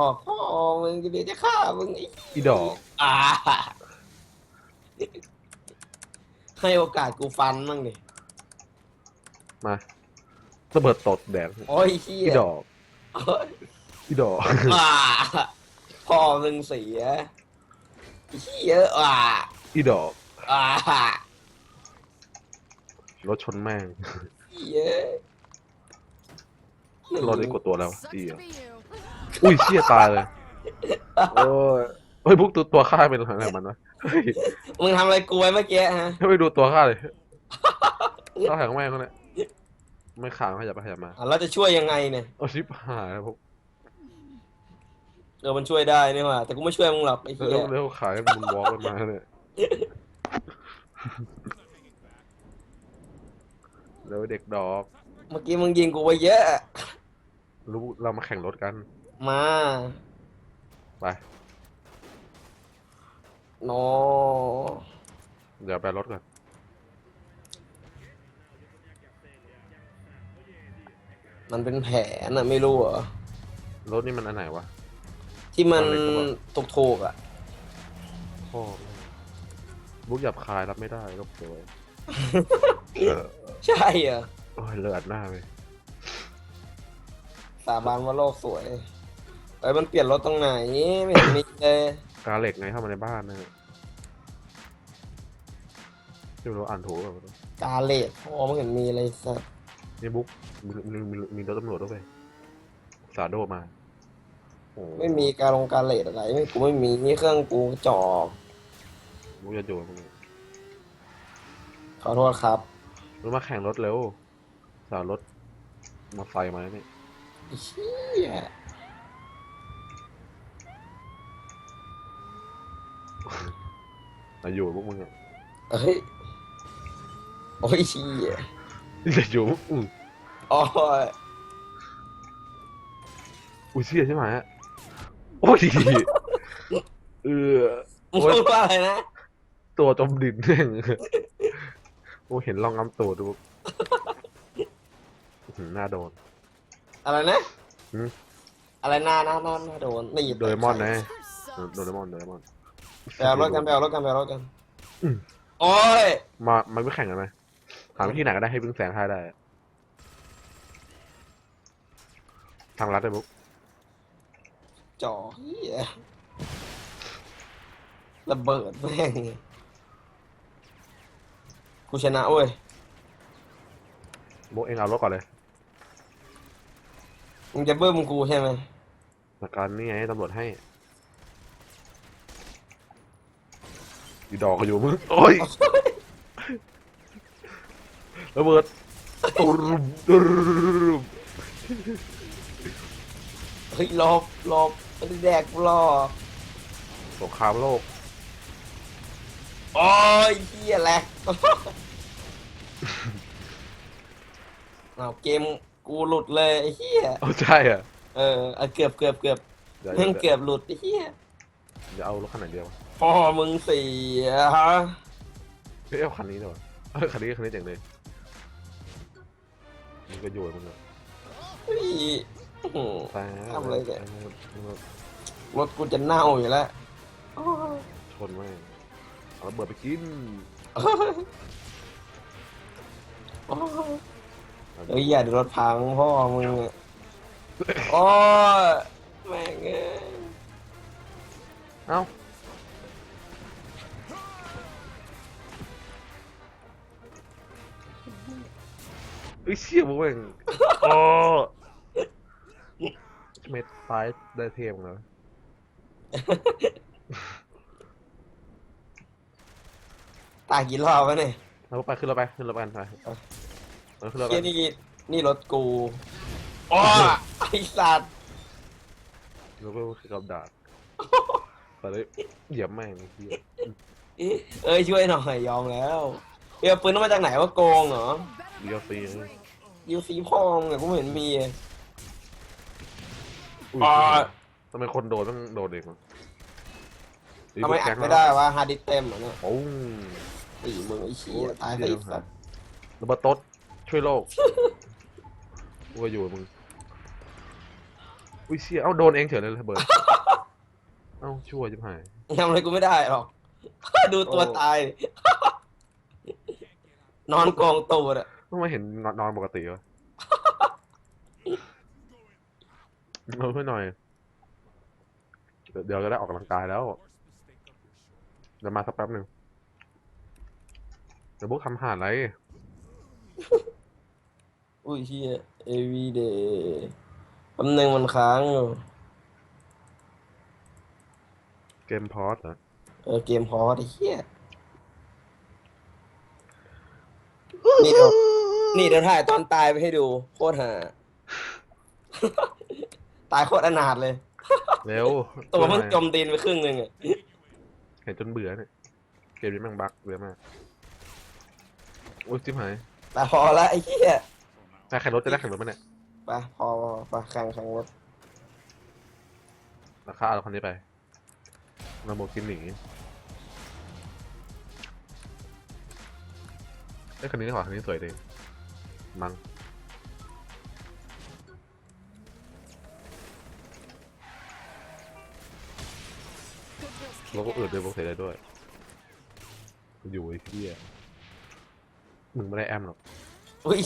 ออกพ่อมึงเดี๋ยวจะฆ่ามึงไอ้อีดอกอ่าให้โอกาสกูฟันมั่งดิมาระเบิดตดแดงโอ้ยเฮีอียดอกโอ้ยอีดอกอ่าพ่อมึงเสียเฮียอ่าอีดอกอ่ารถชนแม่งเฮีย รถนี่กดตัวแล้ว Sucks อี to อะ be you. อุ้ยเชี่ยตายเลย โอ้ยเฮ้ยพวกตัวตัวฆ่าเป็นอะไรของมันวะเฮ้ยมึงทำอะไรกูไว้เมื่อกี้ฮะไม่ดูตัวฆ่าเลยฆ่าแข็งแม่งเขาเนี่ยไม่ขางขยับไปขยับมาอะเราจะช่วยยังไงเนี่ย เอาชิปหายแล้วพวกเออมันช่วยได้นี่หว่า แต่กูไม่ช่วยมึงหรอกไอ้เหี้เร็ยวเร็วขายมันวอล์กมาเนี่ยเร็วเด็กดอก เมื่อกี้มึงยิงกูไว้เยอะ รู้เรามาแข่งรถกัน มา ไปโนเดี๋ยวไปรถก่อน มันเป็นแผนอะไม่รู้เหรอ รถนี่มันอันไหนวะ ที่มันอะไรก็ว่าถูกถูกๆอะพ่อบุกหยับคายรับไม่ได้ก็ป่วยเออใช่เหรอโอ้ยเลือดหน้าเลยสาบานว่าโลกสวยเอ้ยมันเปลี่ยนรถตรงไหนไม่เห็นมีเลยกาเหล็กไงเข้ามาในบ้านนะที่เราอ่านถูกแบบกาเลตพอไม่เห็นมีเลยสัสนี่บุ๊กมีมีมีมีรถตำรวจด้วยสาโดมาโอ้ไม่มีการลงกาเลตอะไรไม่กูไม่มีนี่เครื่องกูจอกบุ๊กจะโยนมึงขอโทษครับรถมาแข่งรถเร็วสาวรถมาไฟมาแล้วนี่ไอ้เชี่ย มาอยู่พวกมึงอะเอ้ย โอ้ยเชี่ยจะอยู่พวกอือโอ้ยอุ้ยเชี่ยใช่ไหมฮะโอ้ยเออมึงพูดว่าอะไรนะ ตัวจมดินแม่งโอ้เห็นลองน้ำตัวดูอื้อหือหน้าโดน อะไรนะ หืม อะไรหน้าหน้าหน้าหน้าโดนนี่โดเรมอนนะ Sucks. โดเรมอนโดเรมอน ไปเอารถกันไปเอารถกันไปเอารถกันอืม โอ้ยมามันไม่แข่งกันไหมหาวิธีไหนก็ได้ให้พึ่งแสนท้ายได้ทางรัดได้บุ๊กจ่อเฮียระเบิดแม่งกูชนะเว้ยบุ๊กเองเอารถก่อนเลยมึงจะเบิ้มกูใช่ไหมหลักการนี่ไงตำรวจให้ อยู่ดอกก็อยู่มึงโอ้ยระเบิดตุรุมตุรุมเฮ้ยหลบหลบมันแดกกูหลอกสงครามโลกโอ้ยเฮียแหลกเอาเกมกูหลุดเลยไอ้เฮียเอาใช่อะเออเอาเกือบเกือบเกือบเดี๋ยวแม่งเดี๋ยวเกือบหลุดไอ้เฮีย เดี๋ยวเอารถคันไหนเดียว พ่อมึงเสียฮะเฮ้ยเอาคันนี้ดีกว่าเอ้ยคันนี้คันนี้เจ๋งเลยมึงก็อยู่กับมึงอะเฮ้ยอื้อหือ แต่ทำอะไรเนี่ยมึงก็รถกูจะเน่าอยู่แล้วโอ้ยชนแม่งเอาระเบิดไปกินโอ้ยเฮ้ยอย่าเดี๋ยวรถพังพ่อมึงอะโอ้ยแม่งเอ้ยเอ้า เอ้ยเชี่ยมึงแม่งโอ้เม็ดซ้ายได้เทมเลยตายกี่รอบวะเนี่ยเราไปขึ้นเราไปขึ้นเราไปกันไปเออขึ้นเราไปเฮียนี่นี่รถกูอ้อไอสัตว์เราก็คือกับดาบไปเลยเหยียบแม่งไอ้เหี้ยเอ้ยช่วยหน่อยยอมแล้วเฮียปืนต้องมาจากไหนวะโกงเหรอ ดีก็ฟรีเลยยูซีพ่อมึงอะกูไม่เห็นมีอะอุ้ยอ๋อทำไมคนโดนต้องโดนเองวะทำไมอัดไม่ได้วะฮาร์ดดิสก์เต็มเหรอเนี่ยปุ้งตีมึงไอ้เชี่ยตายไปอีกสัตว์ระเบิดตดช่วยโลกกูก็อยู่กับมึง อุ้ยเชี่ยเอ้าโดนเองเฉยเลยระเบิด เอ้าชั่วจิบหาย ทำอะไรกูไม่ได้หรอก ดูตัวตาย นอนกองตูดอะ ทำไมเห็นนอนนอนปกติวะเราช่วยหน่อยเดี๋ยวเดี๋ยวจะได้ออกกำลังกายแล้ว เดี๋ยวมาสักแป๊บหนึ่งเดี๋ยวพวกทำหาอะไร อุ้ยเฮีย every day แป๊บนึงมันค้างอยู่เกมพอสเหรอ เออเกมพอไอ้เฮียนี่เดี๋ยว นี่เดี๋ยวถ่ายตอนตายไปให้ดู โคตรหาตายโคตรอนาถเลย เร็วตัวมันช่วยหจน่อยมดินไปครึ่งหนึ่งอะเห็นจนเบื่อเนี่ยเกมนี้แม่งบั๊กเบื่อมากโอ้ยจิบหายแต่พอละไอ้เหี้ยได้แข่งรถจะได้แข่งรถไหมเนี่ยไปพอไปแข่งแข่งรถราคาเอาคันนี้ไปลาโบกินีไอ้ยคันนี้ดีกว่าคันนี้สวยดี มังแล้วก็เอืดเลยบอกเสียได้ด้วย อยู่ไอ้เหี้ยมึงไม่ได้แอมหรอก อุ้ย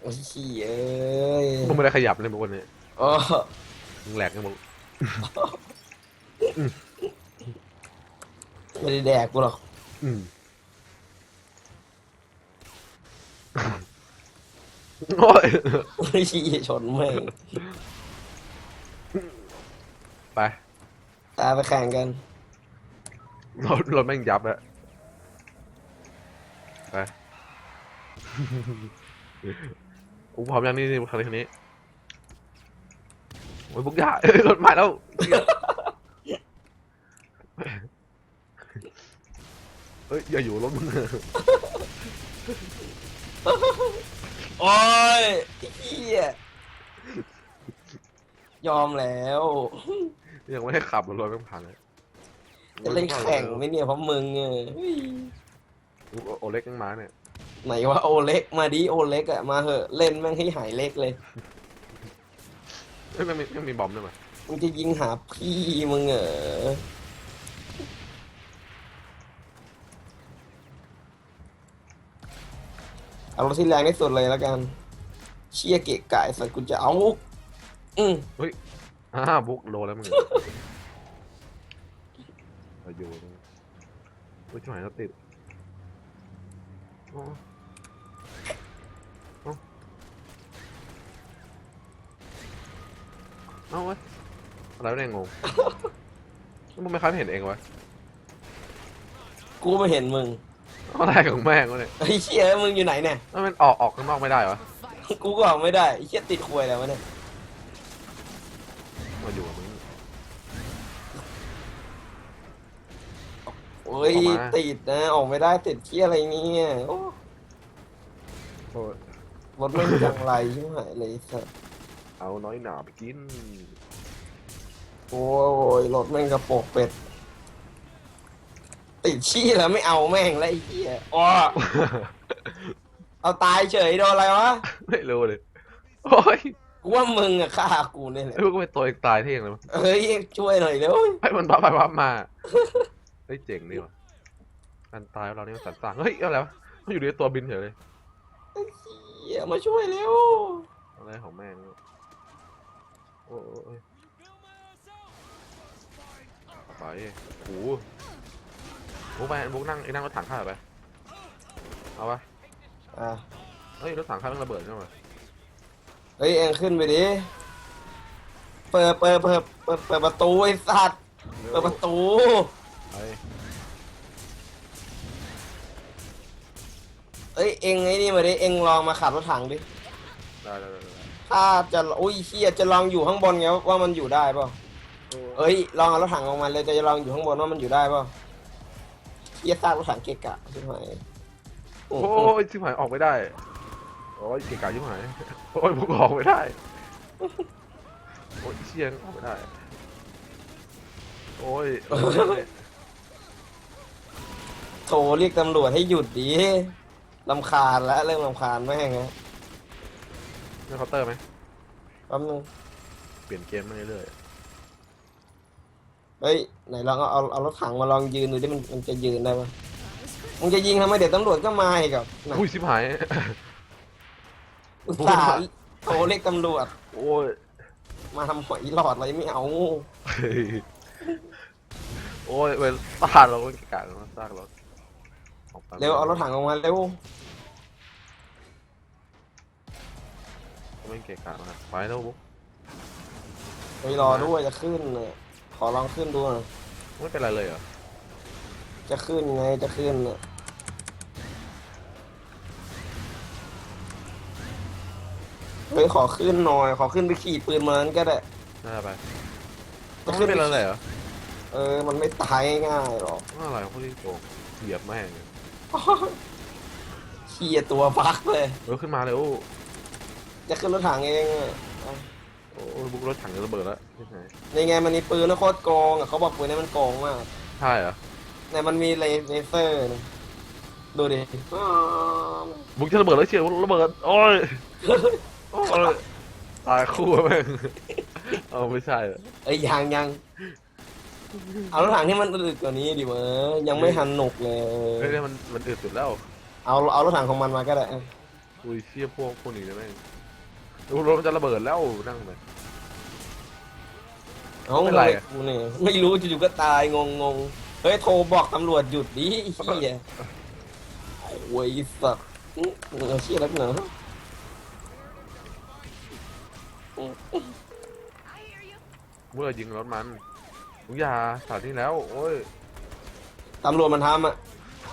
โอ้ยเหี้ยเอ้ยมึงไม่ได้ขยับเลยมึงวันนี้อ๋อมึงแหลกกันมึงไม่ได้แดกกูหรอกอืม โอ้ยโอ้ยเหี้ยชนแม่งไปตายไปแข่งกัน รถรถแม่งยับแล้วไปกูพร้อมยังนี่นี่คันนี้คันนี้โอ้ยบุกยาเอ้ยรถมาแล้วเฮ้ยอย่าอยู่รถมึง โอ้ยไอ้เหี้ยยอมแล้ว ยังไม่ให้ขับรถรถแม่งผ่านเลยจะเล่นแข่งไหมเนี่ยเพราะมึงเออเฮ้ยโอเล็กยังมาเนี่ยไหนว่าโอเล็กมาดิโอเล็กอะมาเหอะเล่นแม่งให้หายเล็กเลยเอ้ยไม่มีไม่มีบอมด้วยมั้ยมึงจะยิงหาพี่มึงเหรอ เอารถที่แรงที่สุดเลยแล้วกัน เชี่ยเกะกะไอ้สัตว์กูจะเอา อืมอ่าบุกโลแล้วมึงเอาอยู่นะเฮ้ยชิบหายแล้วติดอ๋อเอ้าเอ้าเว้ยอะไรวะเนี่ยงงมึงไม่คันเห็นเองวะกูไม่เห็นมึง อะไรของแม่งวะเนี่ยไอ้เชี่ยมึงอยู่ไหนเนี่ย แล้วมันออกออกข้างนอกไม่ได้วะกูก็ออกไม่ได้ไอ้เชี่ยติดควยแล้ววะเนี่ยมาอยู่กับมึง โอ้ยออกมา ติดนะออกไม่ได้ติดเชี่ยอะไรเนี่ยโอ้โอ้ยรถไม่งจังไรชิบหายเลยไอ้สัสเอาน้อยหนาไปกินโอ้ยรถแม่งกระโปรงเป็ด ติดชี้แล้วไม่เอาแม่งแล้วไอ้เหี้ยอ้อเอาตายเฉยโดนอะไรวะไม่รู้เลย โอ้ยกูว่ามึงอะฆ่ากูเนี่ยแหละไอ้พวกเป็นตัวเองตายเที่ยงเลยมั้งเฮ้ยช่วยหน่อยเร็วให้มันพับไปพับมาเฮ้ยเจ๋งดีว่ะการตายของเรานี่มันสันต่างเฮ้ยอะไรวะมันอยู่ในตัวบินเฉยเลยเหี้ยมาช่วยเร็วอะไรของแม่งเนี่ยโอ้โอ้โอ้ยไปโอ้โห โอ้ไปบุกนั่งไอ้นั่งรถถังข้าไปเอาปะอะเฮ้ยรถถังข้าต้องระเบิดใช่ไหมเฮ้ยเองขึ้นไปดิ เปิดเปิดเปิดเปิดเปิดประตูไอ้สัตว์ เปิดประตูไปเอ้ยเองไอ้นี่มาดิเองลองมาขับรถถังดิ ได้ได้ได้ได้ถ้าจะอุ้ยเฮียจะลองอยู่ข้างบนไงว่ามันอยู่ได้เปล่าเอ้ยลองเอารถถังออกมาเลยจะลองอยู่ข้างบนว่ามันอยู่ได้เปล่าเฮียสร้างรถถังเกะกะใช่ไหมโอ้ยชิบหายออกไม่ได้ โอ้ยเก่งกาชิบหาย โอ้ยบุกออกไม่ได้ โอ้ยเชี่ยงออกไม่ได้ โอ้ยโอ้ยโทรเรียกตำรวจให้หยุดดิลำคาญแล้วเริ่มลำคาญแม่งฮะนี่เคาน์เตอร์ไหมแป๊บนึงเปลี่ยนเกมมาเรื่อย เฮ้ยไหนลองเอาเอาเอารถถังมาลองยืนดูดิมันมันจะยืนได้ปะมึงจะยิงทำไมเดี๋ยวตำรวจก็มาอีกอะๆน่ะอุ้ยชิบหาย อุตส่าห์โทรเรียกตำรวจ โอ้ย มาทำหอยหลอดอะไรไม่เอาเฮ้ยโอ้ยเวลาเราก็กะเราซากเราออกไปเร็วเอารถถังออกมาเร็วไม่เกะกะนะไปแล้วบุ๊กไปรอด้วยจะขึ้นเนี่ย ขอลองขึ้นดูหน่อยไม่เป็นไรเลยเหรอ จะขึ้นไงจะขึ้นเนี่ยเฮ้ยขอขึ้นหน่อย ขอขึ้นไปขี่ปืนมานั้นก็ได้ น่าจะไปจะไม่ขึ้นเป็นไปไรเลยเหรอเออ มันไม่ตายง่ายๆหรอกอะไรพวกที่โกงเหยียบแม่งเขี่ยตัวพักเลย เออขึ้นมาเลยโอ้จะขึ้นรถถังเองอะเอา โอ้ยบุ๊กรถถังจะระเบิดแล้วที่ไหนนี่ไงมันมีปืนนะโคตรโกงอะเขาบอกปืนนี้มันโกงมากใช่เหรอเนี่ยมันมีเลเลเซอร์นะดูดิอ้าวบุ๊กจะระเบิดแล้วเชียวระเบิดโอ้ยโอ้ยตายคู่แม่งเอาไม่ใช่เหรอเอ้ยยังยังเอารถถังที่มันอึดกว่านี้ดิเว้ยยังไม่หันหนุกเลยเฮ้ยเนี่ยมันมันอึดสุดแล้วเอาเอารถถังของมันมาก็ได้ อุ้ยเชี่ยพวกพวกนี้นะแม่ง ดูรถมันจะระเบิดแล้วนั่งไปเอาไม่เป็นไรอะกูเนี่ยไม่รู้อยู่ๆก็ตายงงงๆเฮ้ยโทรบอกตำรวจหยุดดิไอ้เฮียโอ้ยสัตว์เหนือเชี่ยแล้วเหนือเมื่อยิงรถมันอุ้ยอยาสถานที่แล้ว โอ้ยตำรวจมันทำอะ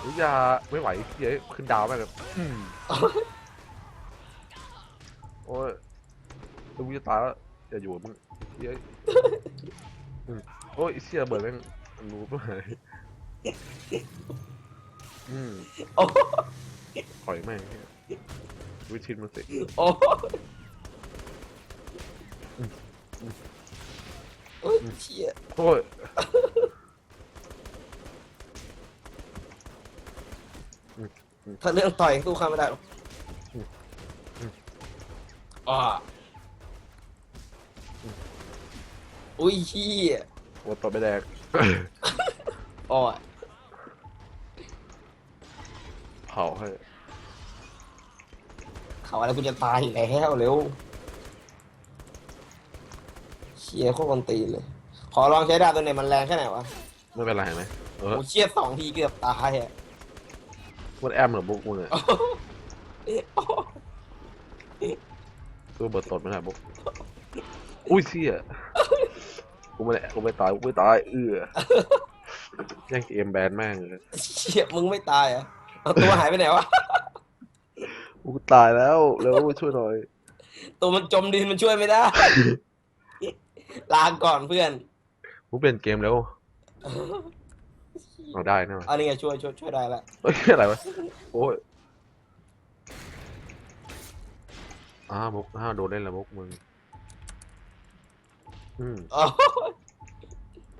อุ้ยอยาไม่ไหวเหี้ยขึ้นดาวแม่งแบบอืม โอ้ยดูกูจะตายแล้วอย่าอยู่กับมึงเหี้ยอืมโอ้ยไอ้เชี่ยระเบิดแม่งรู้ป่ะอืมโอ้ถอยแม่งเหี้ยวิชินมันสิโอ้เฮ้ยเชี่ยโอ้ยถ้าเรื่องต่อยสู้ข้าไม่ได้หรอก อ่าอุ้ยเชี่ยโอ้ยต่อไปแดกอ่อเผาให้เขาอะไรกูจะตายอยู่แล้วเร็วเชี่ยโคตรคนตีนเลย ขอลองใช้ดาบตัวไหนมันแรงแค่ไหนวะไม่เป็นไรเห็นไหมเออโอ้เชี่ยสองทีเกือบตายอะมันแอมเหรอบุ๊กมึงอะ ตัวเบิดตดไม่ได้บุ๊กอุ้ยเชี่ยกูไม่ได้กูไม่ตายกูไม่ตายเอื้อยังเกมแบนแม่งเลยเชี่ยมึงไม่ตายอะเอาตัวหายไปไหนวะ กูตายแล้วแล้วช่วยหน่อยตัวมันจมดินมันช่วยไม่ได้ ลาก่อนเพื่อน กูเปลี่ยนเกมแล้วเอาได้นะอันนี้ไงช่วยช่วยช่วยได้ละเฮ้ยอะไรวะโอ้ย อ้าวบุ๊กอ้าวโดนเล่นแล้วบุ๊กมึง อืมอ๋อ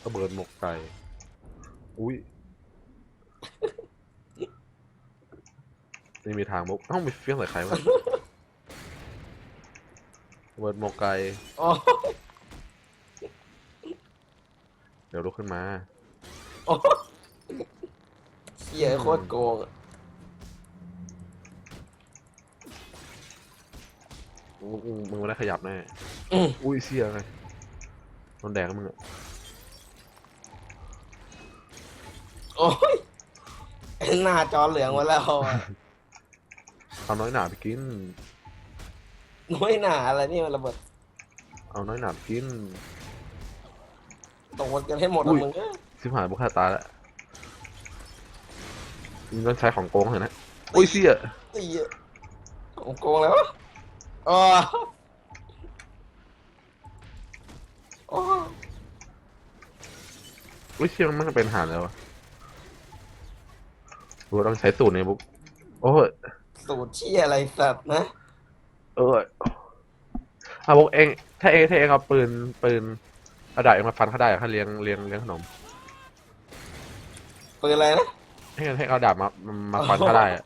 ระเบิดหมกไก่ อุ้ยไม่มีทางบุกเอ้ามีเฟี้ยงใส่ใครวะระเบิดหมกไก่อ๋อเดี๋ยวลุกขึ้นมาอ๋อเชี่ยโคตรโกงอะ มึงมึงมึงไม่ได้ขยับแน่อืมอุ้ยเสียไงโดนแดงแล้วมึงอะโอ้ยหน้าจอเหลืองหมาแล้วอะเอาน้อยหนาไปกิน น้อยหนาอะไรนี่มันระเบิดเอาน้อยหนาไปกิน ตกกันให้หมดอุ้อะย มึงเอ้ยชิบหายบุกฆ่าตายแล้วมึงต้องใช้ของโกงเห็นนะอุ้ยเสียตีอะของโกงแล้วะอ๋ออ๋ออุ้ยเสียมันเป็นหานแล้วอะกูต้องใช้สูตรในบุ๊กโอ้ยสูตรเชี่ยอะไรสัตว์นะเอออาบอกเอง ถ้าเองถ้าเองเอาปืนปืนกระดาษเองมาฟันเขาได้อะถ้าเลี้ยงเลี้ยงเลี้ยงขนมปืนอะไรนะให้ให้เอาดาบมามามาฟันเขาได้อะ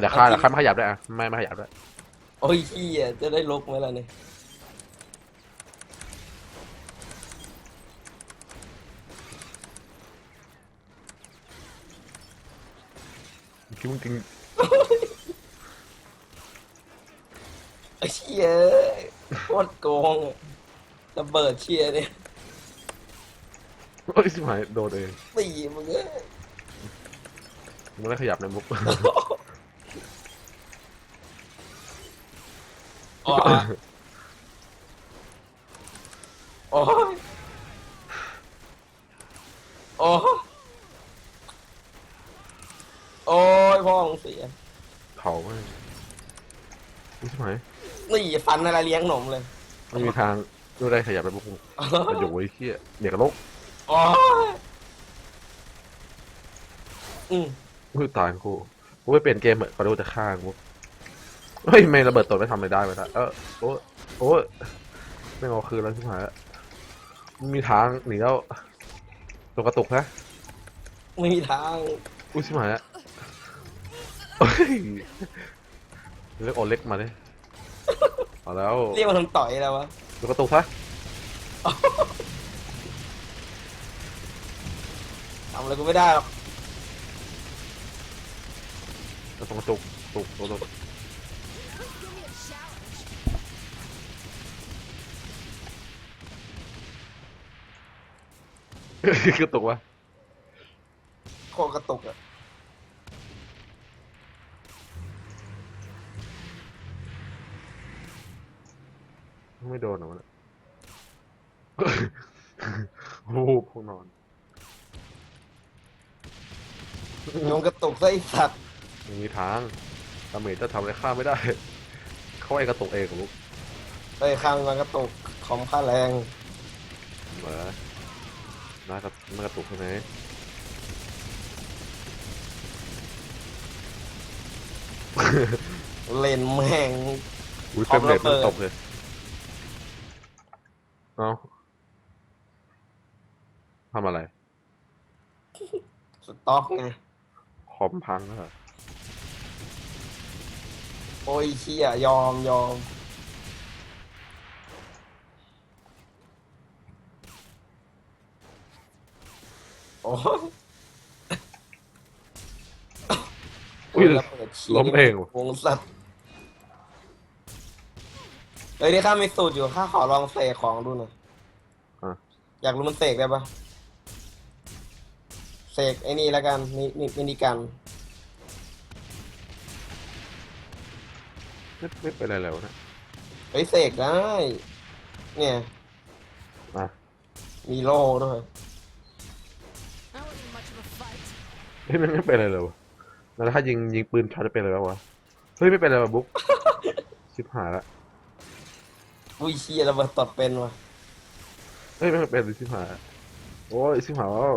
เดี๋ยวฆ่าเดี๋ยวฆ่าไม่ขยับได้อะไม่ไม่ขยับได้ โอ้ยเฮียจะได้ลบไหมล่ะเนี่ยคิดว่าจริงไอ้เชียโคตรโกงระเบิดเชียเนี่ยโอ้ยสิบหายโดดเองตีมึงเอ้ยมึงได้ขยับในมุก อโอ้ยโอ้ยโอ้ยพ่อของเสีย เผาไม่ไม่ใช่ไหมนี่ฟันอะไรเลี้ยงหนมเลยไม่มีทางดูได้ขยับไปมุกมึงมันอยู่ไอ้เหี้ยเด็กกระโลกโอ้ยอืมมือตายกูกูไปเปลี่ยนเกมเหอะเขาดูจะฆ่ามุก เฮ้ยไม่ระเบิดตดไม่ทำอะไรได้ไปละเออโอ้ยโอ้ยไม่เอาคืนแล้วชิบหายละไม่มีทางหนีแล้วตัวกระตุกนะไม่มีทางอุ้ยชิบหายละเฮ้ยเรียกโอเล็กมาเลยเอาแล้วเรียกมาทำต่อยแล้ววะตัวกระตุกซะทำอะไรกูไม่ได้หรอกตัวกระตุกตุกตัวก กกระตุกวะโคตรกระตุกอะไม่โดนเหรอวะเนี่ย โอ้โหพวกนอนโยงกระตุกซะไอ้สัตว์ไม่มีทางดาเมจจะทำอะไรข้ามไม่ได้ เขาไอ้กระตุกเองของลูกไปข้างมันกระตุกคอมค่าแรง เหรอ น่ากระน่ากระตุกใช่ไหมเลนแม่ง อุ้ยพร้เต็อมมเน็ตระเบิดมันตกเลยเอ้าทำอะไร สต็อกไงคอมพังแล้วเหรอ โอ้ยเชี่ยยอมยอม โอ้ยอุ้ยระเบิดชี้ล้มเองว่ะ วงสัตว์เฮ้ยนี่ข้ามีสูตรอยู่ข้าขอลองเสกของดูหน่อยอะ อยากรู้มันเสกได้ปะเสกไอ้นี่แล้วกันนี่นี่มินิกัน ไม่ไม่เป็นไรแล้วนะเฮ้ยเสกได้ เนี่ย อะมีโล่ด้วย ฮ้ยมันไม่เป็นอะไรเลยวะแล้วถ้ายิงยิงปืนช็อตจะเป็นอะไรวะเฮ้ยไม่เป็นอะไรวะบุ๊กชิบหายละอุ้ยเชียระเบิดตดเป็นว่ะเฮ้ยไม่เป็นเลยชิบหายละโอ้ยชิบหายแล้ว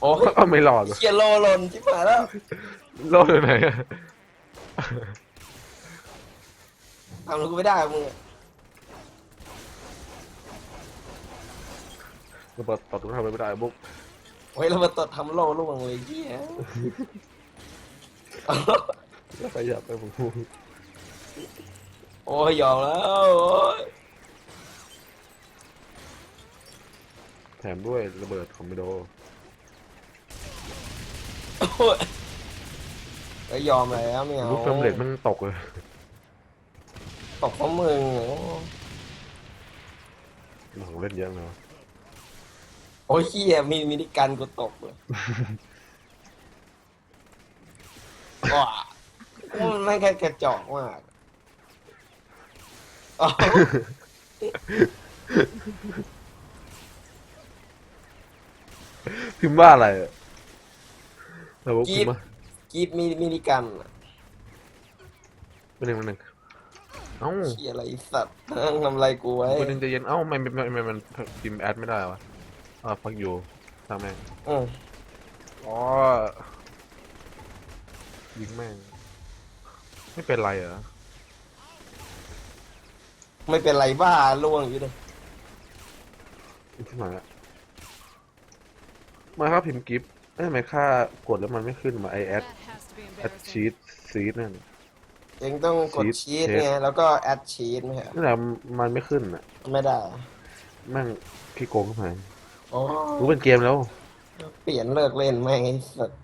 โอ้ยเอ้าไม่รอดวะเชียโลหล่นชิบหายแล้วรอดอยู่ไหนอะทำอะไรกูไม่ได้อะมึงอะระเบิดตอดทุกทำอะไรไม่ได้บุ๊ก โอ้ยระเบิดตดทำโล่ล่วงเลยเฮียแล้วขยับไปผมโอ้ยยอมแล้ว โอ้ยแถมด้วยระเบิดคอมบิโดโอ้ยเอ้ยยอมแล้วไม่เอาลูกเฟรมเรทมันตกเลยตกเพราะมึงโอ้หลังเล่นเยอะเนาะ โอ้ยเฮียมีมินิกันกูตกเลยว้าโอ้ยมันไม่งแค่กระจอกมากอ้าวพิมพ์ว่าอะไรอะแล้วบุ๊กพิมพ์ว่ากีบมีมินิกันอะเป็นหนึ่งเป็นหนึ่งเอ้าเฮียอะไรไอ้สัตว์นั่งทำอะไรกูไว้คนหนึ่งใจะเย็นเอ้าไม่ไม่ไม่ไม่มันพิมพ์แอดไม่ได้วะ อ่าฟังอยู่ทางแม่งอืมอ๋อยิงแม่ง ไม่เป็นไรเหรอไม่เป็นไรบ้าล่วงอยู่เลยขึ้นมาแล้วมาครับพิมพ์กิฟต์เอ้ยทำไมค่ากดแล้วมันไม่ขึ้นมาไอแอด That has to be แอด embarrassing. ชีตซีดนั่น เองต้องกดชีทชีทเทสไงแล้วก็แอดชีทไหมครับนั่นแหละมันไม่ขึ้นอะ ไม่ได้ แม่งขี้โกงขึ้นมา โอ้รู้เป็นเกมแล้ว เปลี่ยนเลิกเล่นแม่งไอ้สัตว์